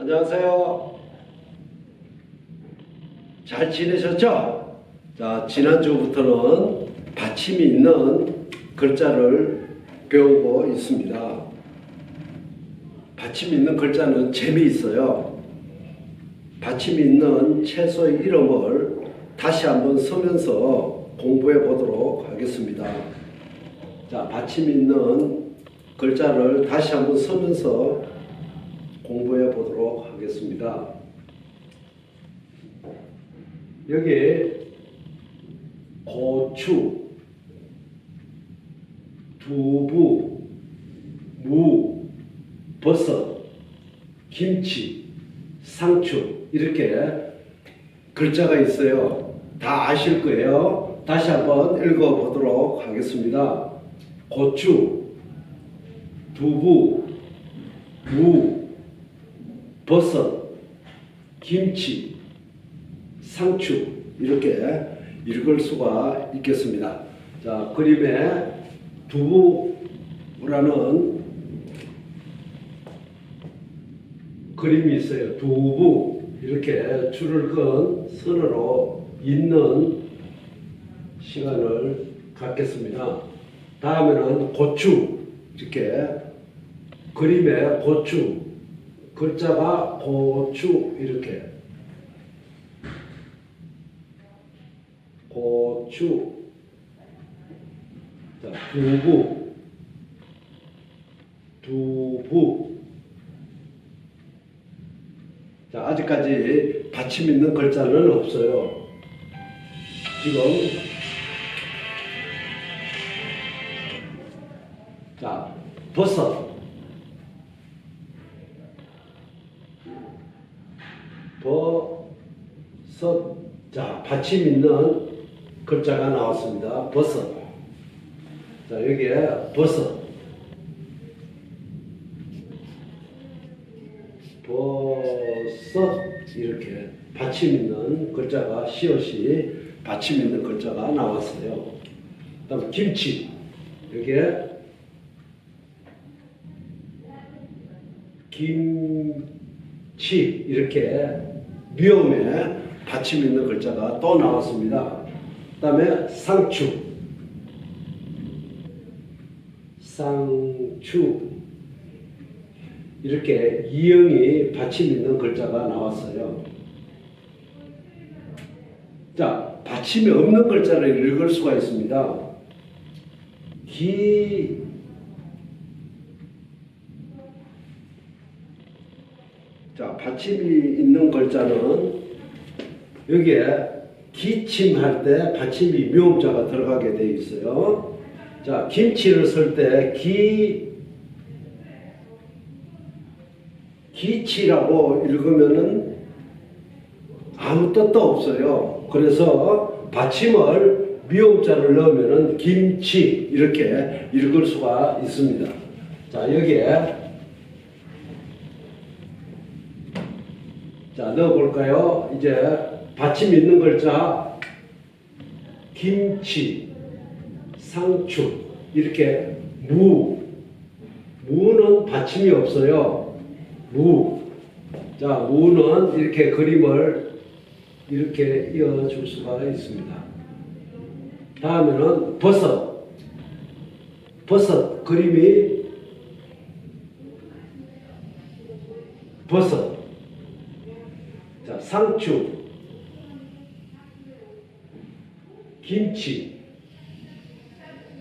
안녕하세요. 잘 지내셨죠? 자, 지난주부터는 받침이 있는 글자를 배우고 있습니다. 받침이 있는 글자는 재미있어요. 받침이 있는 채소의 이름을 다시 한번 쓰면서 공부해 보도록 하겠습니다. 자, 받침이 있는 글자를 다시 한번 쓰면서 공부해 보도록 하겠습니다. 여기 고추, 두부, 무, 버섯, 김치, 상추 이렇게 글자가 있어요. 다 아실 거예요. 다시 한번 읽어 보도록 하겠습니다. 고추, 두부, 무, 버섯, 김치, 상추 이렇게 읽을 수가 있겠습니다. 자 그림에 두부라는 그림이 있어요. 두부 이렇게 줄을 건 선으로 있는 시간을 갖겠습니다. 다음에는 고추 이렇게 그림에 고추 글자가 고추 이렇게. 고추. 자, 두부. 두부. 자, 아직까지 받침 있는 글자는 없어요. 지금. 자, 버섯 자 받침 있는 글자가 나왔습니다. 버섯. 자 여기에 버섯. 버섯. 이렇게 받침 있는 글자가 시옷이 받침 있는 글자가 나왔어요. 그 다음 김치. 여기에 김치. 이렇게 미음에 받침 있는 글자가 또 나왔습니다. 그 다음에 상추, 상추 이렇게 이형이 받침 있는 글자가 나왔어요. 자, 받침이 없는 글자를 읽을 수가 있습니다. 기 자, 받침이 있는 글자는 여기에 기침할 때 받침이 미음자가 들어가게 돼 있어요. 자, 김치를 쓸 때 기, 기치라고 읽으면은 아무 뜻도 없어요. 그래서 받침을 미음자를 넣으면은 김치 이렇게 읽을 수가 있습니다. 자, 여기에 자, 넣어볼까요? 이제 받침 있는 글자 김치, 상추 이렇게 무 무는 받침이 없어요. 무. 자, 무는 이렇게 그림을 이렇게 이어줄 수가 있습니다. 다음에는 버섯. 버섯 그림이 버섯. 자, 상추, 김치,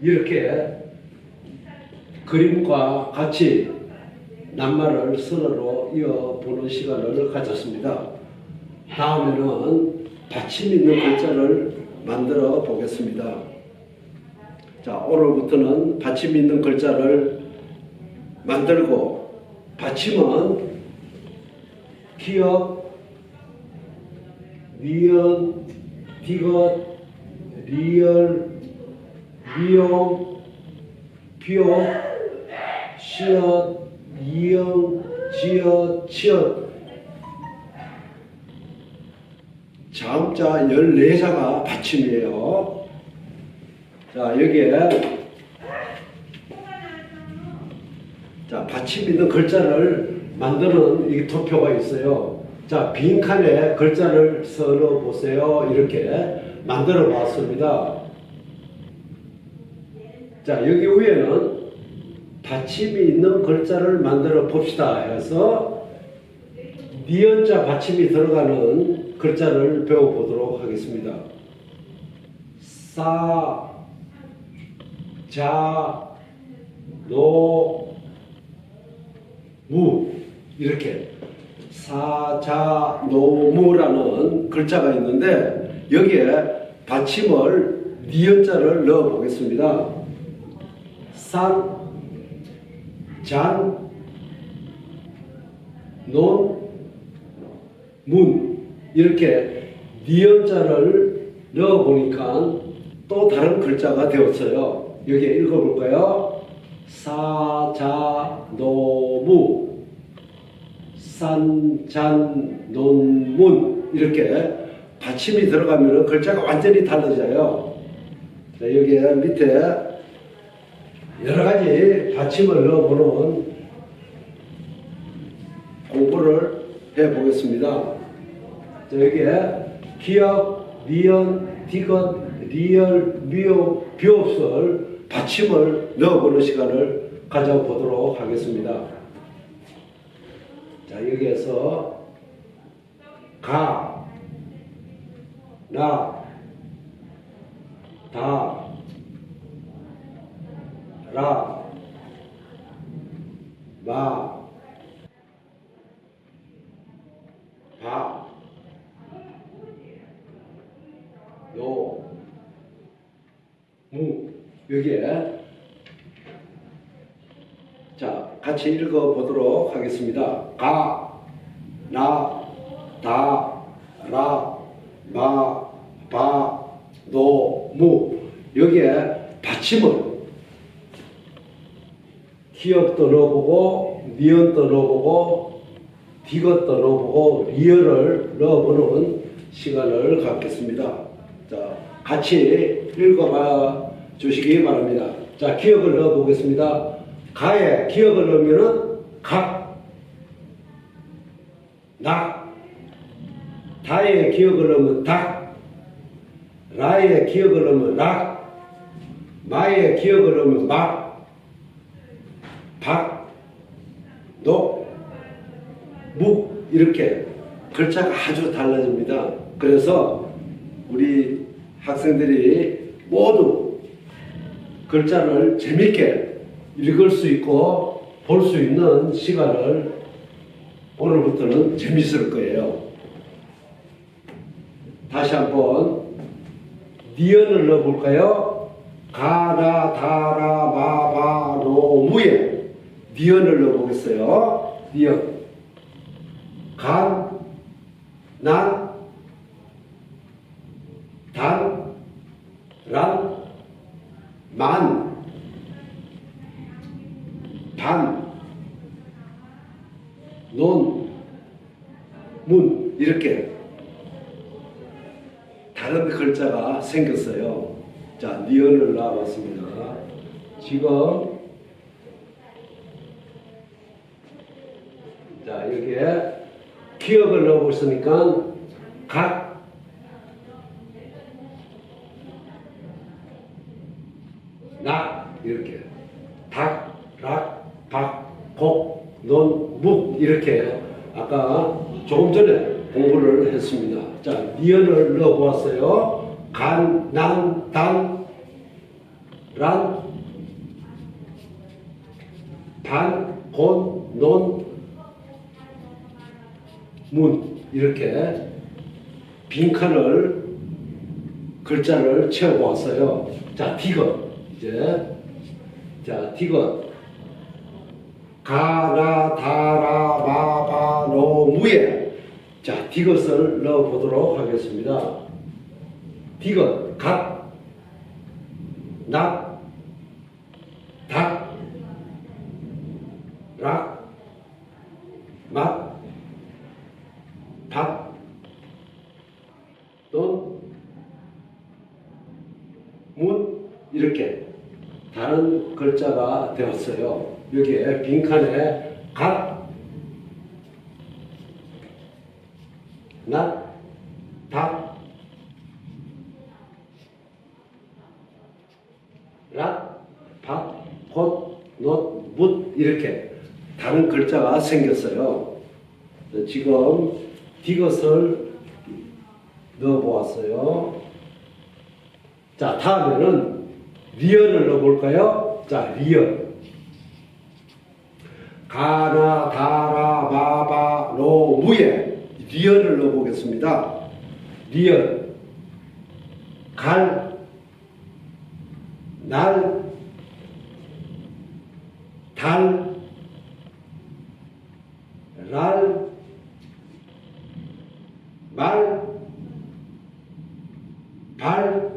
이렇게 그림과 같이 낱말을 선어로 이어보는 시간을 가졌습니다. 다음에는 받침 있는 글자를 만들어 보겠습니다. 자, 오늘부터는 받침 있는 글자를 만들고 받침은 기억, 니은, 디귿, 리얼, 미용, 비용, 시옷, 이응, 지읒, 치읒 자음자 14자가 받침이에요. 자, 여기에 자, 받침 있는 글자를 만드는 이 도표가 있어요. 자, 빈 칸에 글자를 써넣어 보세요. 이렇게 만들어 봤습니다. 자, 여기 위에는 받침이 있는 글자를 만들어 봅시다 해서 니은자 받침이 들어가는 글자를 배워보도록 하겠습니다. 사, 자, 노, 무 이렇게 사자노무라는 글자가 있는데 여기에 받침을 니은자를 넣어 보겠습니다. 산, 잔, 논, 문 이렇게 니은자를 넣어 보니까 또 다른 글자가 되었어요. 여기 읽어볼까요? 사자노무 산 잔 논 문 이렇게 받침이 들어가면 글자가 완전히 달라져요. 자, 여기에 밑에 여러 가지 받침을 넣어보는 공부를 해보겠습니다. 자, 여기에 기역, 리언, 디귿, 리얼, 미역, 비옵설 받침을 넣어보는 시간을 가져보도록 하겠습니다. 자, 여기에서 가, 나, 다, 라, 마, 바, 요, 무. 여기에 자 같이 읽어 보도록 하겠습니다. 가, 나, 다, 라, 마, 바, 노, 무 여기에 받침을 기역도 넣어보고 니은도 넣어보고 디귿도 넣어보고 리얼을 넣어보는 시간을 갖겠습니다. 자, 같이 읽어봐 주시기 바랍니다. 자, 기억을 넣어보겠습니다. 가에 기억을 넣으면은 각, 낙, 다에 기억을 넣으면 닭, 라에 기억을 넣으면 락, 마에 기억을 넣으면 막, 박, 녹, 묵 이렇게 글자가 아주 달라집니다. 그래서 우리 학생들이 모두 글자를 재밌게 읽을 수 있고 볼 수 있는 시간을 오늘부터는 재밌을 거예요. 다시 한번 니은을 넣어볼까요? 가나 다라 마바 노무에 니은을 넣어보겠어요. 니은 간, 난, 단, 란, 만, 반, 논, 문 이렇게 다른 글자가 생겼어요. 자, 니은을 나와봤습니다. 지금 자 여기에 기억을 넣어보시니까 각 나 이렇게 닭, 락, 박, 복, 논, 묵 이렇게 아까 조금 전에 공부를 했습니다. 자, 니은을 넣어보았어요. 간, 난, 단, 란, 반, 곤, 논, 문 이렇게 빈칸을 글자를 채워보았어요. 자, 디귿 이제 자, 디귿 가나 다라 마바 노 무에 자, 디귿을 넣어 보도록 하겠습니다. 디귿 갓, 낙, 닭, 락, 맛, 밥, 돈, 문 이렇게 다른 글자가 되었어요. 여기에 빈칸에 갓, 낫, 닭, 락, 박, 곧, 놋, 묻 이렇게 다른 글자가 생겼어요. 지금 디귿을 넣어보았어요. 자, 다음에는 리얼을 넣어볼까요? 자, 리얼. 가나, 다라, 마바, 로, 무에 리얼을 넣어보겠습니다. 리얼. 갈, 날, 달, 랄, 말, 발,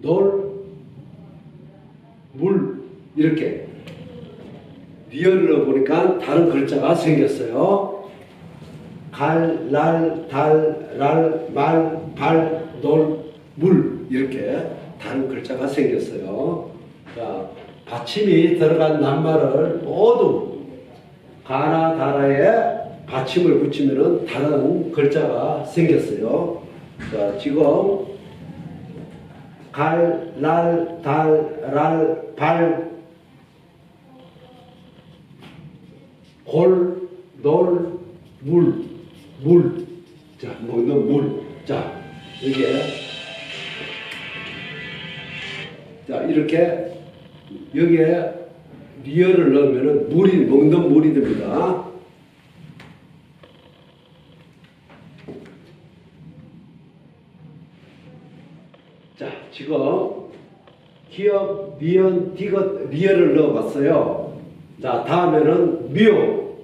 놀, 물 이렇게 리얼로 보니까 다른 글자가 생겼어요. 갈, 날, 달, 랄, 말, 발, 놀, 물 이렇게 다른 글자가 생겼어요. 자, 받침이 들어간 낱말을 모두 가나 다라에 받침을 붙이면은 다른 글자가 생겼어요. 자, 지금 갈, 날, 달, 랄, 발, 골, 놀, 물, 물. 자, 먹는 물. 자, 이게. 자, 이렇게 여기에 리얼을 넣으면은 물이, 먹는 물이 됩니다. 자, 지금 기업, 미연, 디귿, 리얼을 넣어봤어요. 자, 다음에는 미용,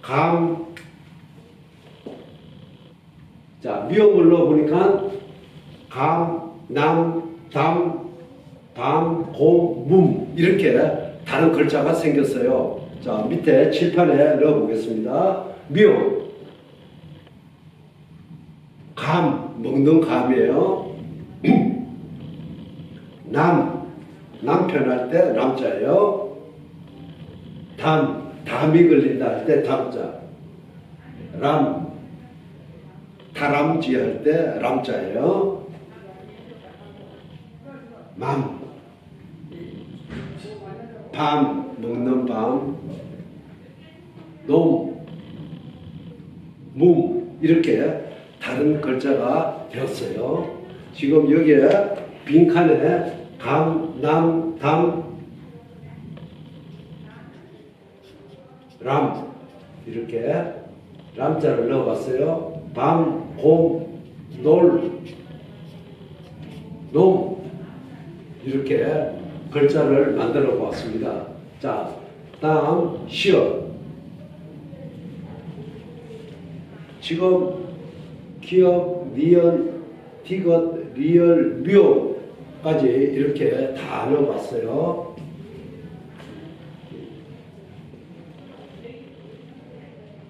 감. 자, 미용을 넣어보니까 감, 남, 담, 밤, 곰, 문 이렇게 다른 글자가 생겼어요. 자, 밑에 칠판에 넣어보겠습니다. 미용, 감, 먹는 감이에요. 남, 남편 할 때 남자예요. 담, 담이 걸린다 할 때 담자. 람, 다람쥐 할 때 람자예요. 맘, 밤, 먹는 밤. 놈, 뭉, 이렇게 다른 글자가 되었어요. 지금 여기에 빈칸에 감, 남, 담, 람 이렇게 람자를 넣어봤어요. 밤, 곰, 놀, 놈 이렇게 글자를 만들어 보았습니다. 자, 다음 시어. 지금 기업, 리얼, 디귿, 리얼, 묘까지 이렇게 다 넣어봤어요.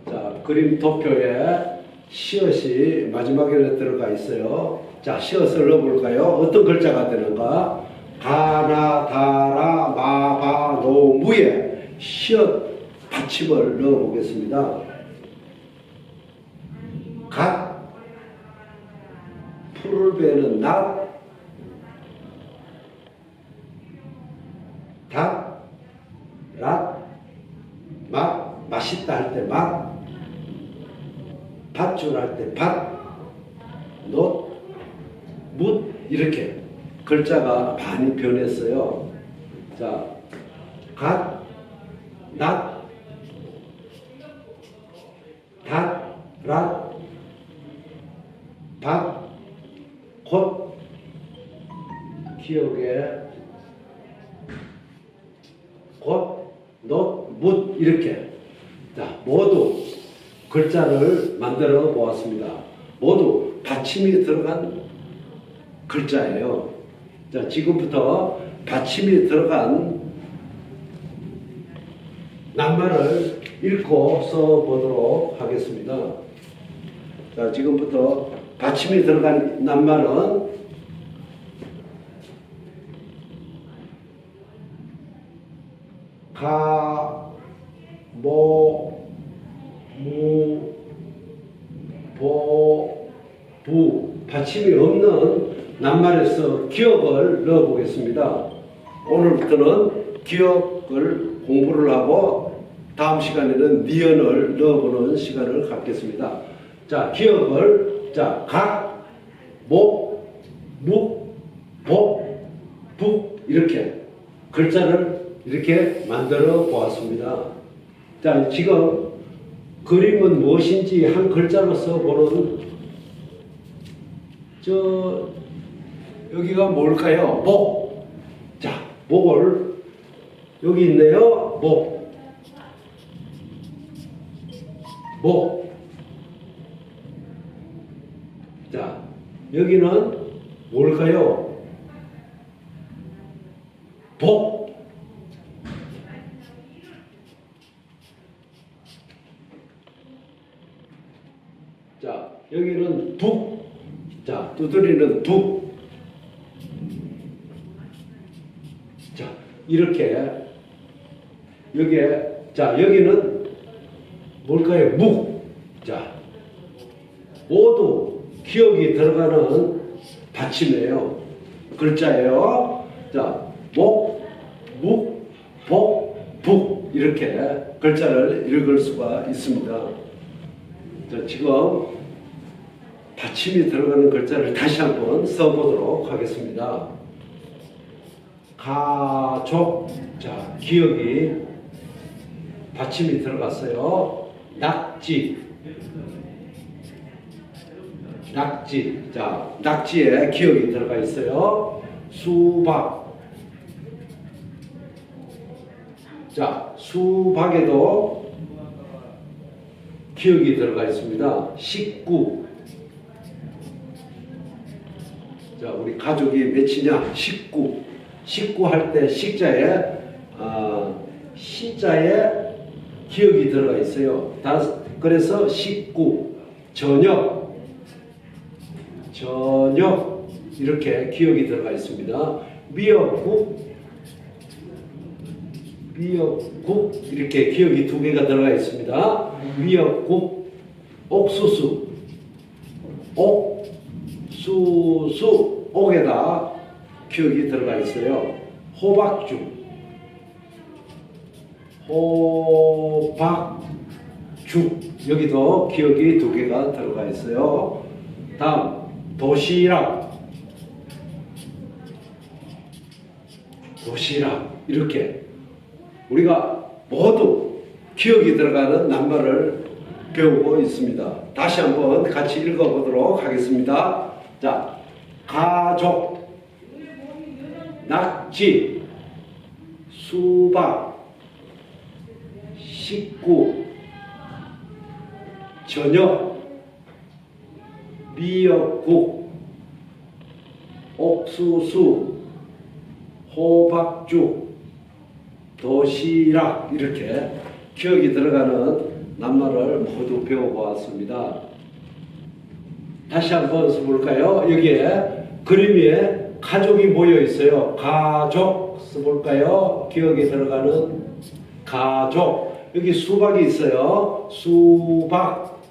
자, 그림 도표에 시옷이 마지막에 들어가 있어요. 자, 시옷을 넣어볼까요? 어떤 글자가 되는가? 가나, 다라, 마 바, 노, 무에 시옷 받침을 넣어보겠습니다. 갓, 풀을 베는 낫, 닭, 락, 맛, 맛있다 할 때 맛, 밭줄 할 때 밭, 놋, 묻 이렇게 글자가 많이 변했어요. 자, 갓, 낫, 닷, 락, 밭, 곧, 기억에 곧, 놋, 묻 이렇게 자 모두 글자를 만들어 보았습니다. 모두 받침이 들어간 글자예요. 자 지금부터 받침이 들어간 낱말을 읽고 써보도록 하겠습니다. 자 지금부터 받침이 들어간 낱말은 가, 모, 무, 보, 부 받침이 없는 낱말에서 기억을 넣어 보겠습니다. 오늘부터는 기억을 공부를 하고 다음 시간에는 니언을 넣어보는 시간을 갖겠습니다. 자, 기억을 자, 각, 목, 묵, 복, 북 이렇게 글자를 이렇게 만들어 보았습니다. 자, 지금 그림은 무엇인지 한 글자로서 보는 저 여기가 뭘까요? 목. 자, 목을 여기 있네요. 목. 목. 자, 여기는 뭘까요? 복. 자, 여기는 북. 자, 두드리는 북. 자, 이렇게 여기에 자, 여기는 뭘까요? 묵. 자, 모두 기억이 들어가는 받침이에요. 글자예요. 자, 목, 묵, 복, 북 이렇게 글자를 읽을 수가 있습니다. 자, 지금 받침이 들어가는 글자를 다시 한번 써보도록 하겠습니다. 가족, 자, 기억이 받침이 들어갔어요. 낙지, 낙지, 자, 낙지에 기억이 들어가 있어요. 수박, 자, 수박에도 기억이 들어가 있습니다. 식구. 자, 우리 가족이 몇이냐? 식구. 식구 할 때 식자에 아, 시자에 기억이 들어가 있어요. 다, 그래서 식구, 저녁, 저녁 이렇게 기억이 들어가 있습니다. 미역국, 미역국 이렇게 기억이 두 개가 들어가 있습니다. 미역국, 옥수수, 옥수수, 옥에다 기억이 들어가 있어요. 호박죽, 호박죽 여기도 기억이 두 개가 들어가 있어요. 다음 도시락, 도시락 이렇게 우리가 모두 기억이 들어가는 낱말을 배우고 있습니다. 다시 한번 같이 읽어보도록 하겠습니다. 자, 가족, 낙지, 수박, 식구, 저녁, 미역국, 옥수수, 호박죽, 도시락 이렇게 기억이 들어가는 낱말을 모두 배워보았습니다. 다시 한번 써볼까요? 여기에 그림 위에 가족이 모여 있어요. 가족 써볼까요? 기억이 들어가는 가족. 여기 수박이 있어요. 수박.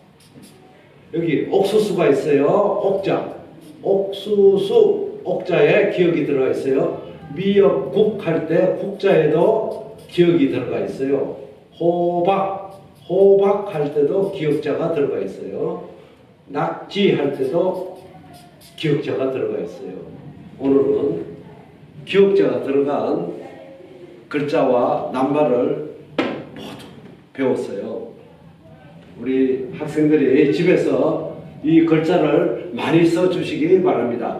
여기 옥수수가 있어요. 옥자. 옥수수. 옥자에 기억이 들어가 있어요. 미역국 할 때 국자에도 기억이 들어가 있어요. 호박. 호박 할 때도 기억자가 들어가 있어요. 낙지 할 때도 기억자가 들어가 있어요. 오늘은 기억자가 들어간 글자와 낱말을 모두 배웠어요. 우리 학생들이 집에서 이 글자를 많이 써 주시기 바랍니다.